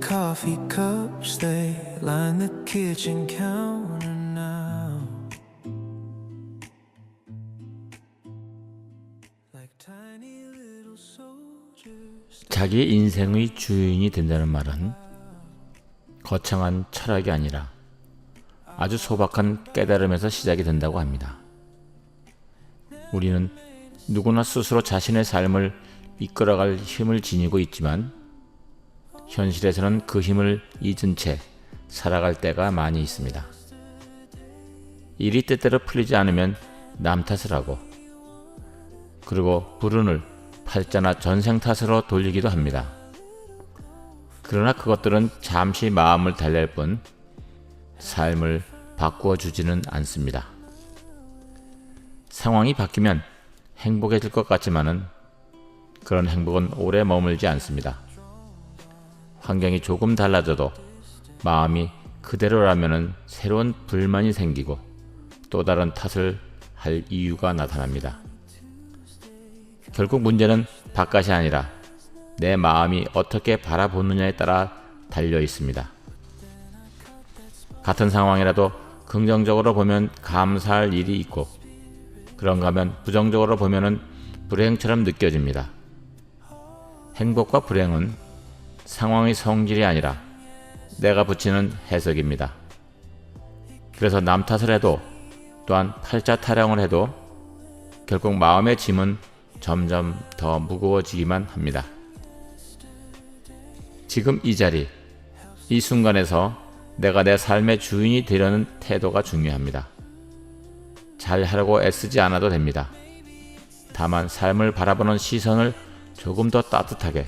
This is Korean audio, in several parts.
coffee cups, they line the kitchen counter now. Like tiny little soldiers. 자기 인생의 주인이 된다는 말은 거창한 철학이 아니라 아주 소박한 깨달음에서 시작이 된다고 합니다. 우리는 누구나 스스로 자신의 삶을 이끌어갈 힘을 지니고 있지만 현실에서는 그 힘을 잊은 채 살아갈 때가 많이 있습니다. 일이 때때로 풀리지 않으면 남 탓을 하고 그리고 불운을 팔자나 전생 탓으로 돌리기도 합니다. 그러나 그것들은 잠시 마음을 달랠 뿐 삶을 바꾸어 주지는 않습니다. 상황이 바뀌면 행복해질 것 같지만은 그런 행복은 오래 머물지 않습니다. 환경이 조금 달라져도 마음이 그대로라면은 새로운 불만이 생기고 또 다른 탓을 할 이유가 나타납니다. 결국 문제는 바깥이 아니라 내 마음이 어떻게 바라보느냐에 따라 달려 있습니다. 같은 상황이라도 긍정적으로 보면 감사할 일이 있고 그런가 하면 부정적으로 보면은 불행처럼 느껴집니다. 행복과 불행은 상황의 성질이 아니라 내가 붙이는 해석입니다. 그래서 남 탓을 해도 또한 팔자 타령을 해도 결국 마음의 짐은 점점 더 무거워지기만 합니다. 지금 이 자리, 이 순간에서 내가 내 삶의 주인이 되려는 태도가 중요합니다. 잘 하려고 애쓰지 않아도 됩니다. 다만 삶을 바라보는 시선을 조금 더 따뜻하게,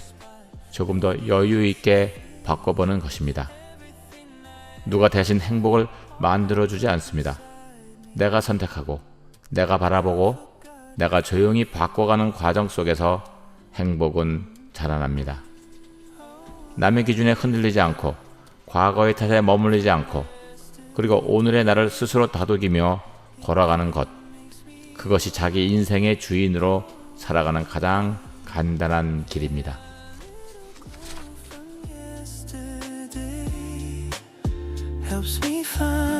조금 더 여유 있게 바꿔보는 것입니다. 누가 대신 행복을 만들어주지 않습니다. 내가 선택하고, 내가 바라보고, 내가 조용히 바꿔가는 과정 속에서 행복은 자라납니다. 남의 기준에 흔들리지 않고, 과거의 탓에 머물리지 않고, 그리고 오늘의 나를 스스로 다독이며 걸어가는 것. 그것이 자기 인생의 주인으로 살아가는 가장 간단한 길입니다. Helps me find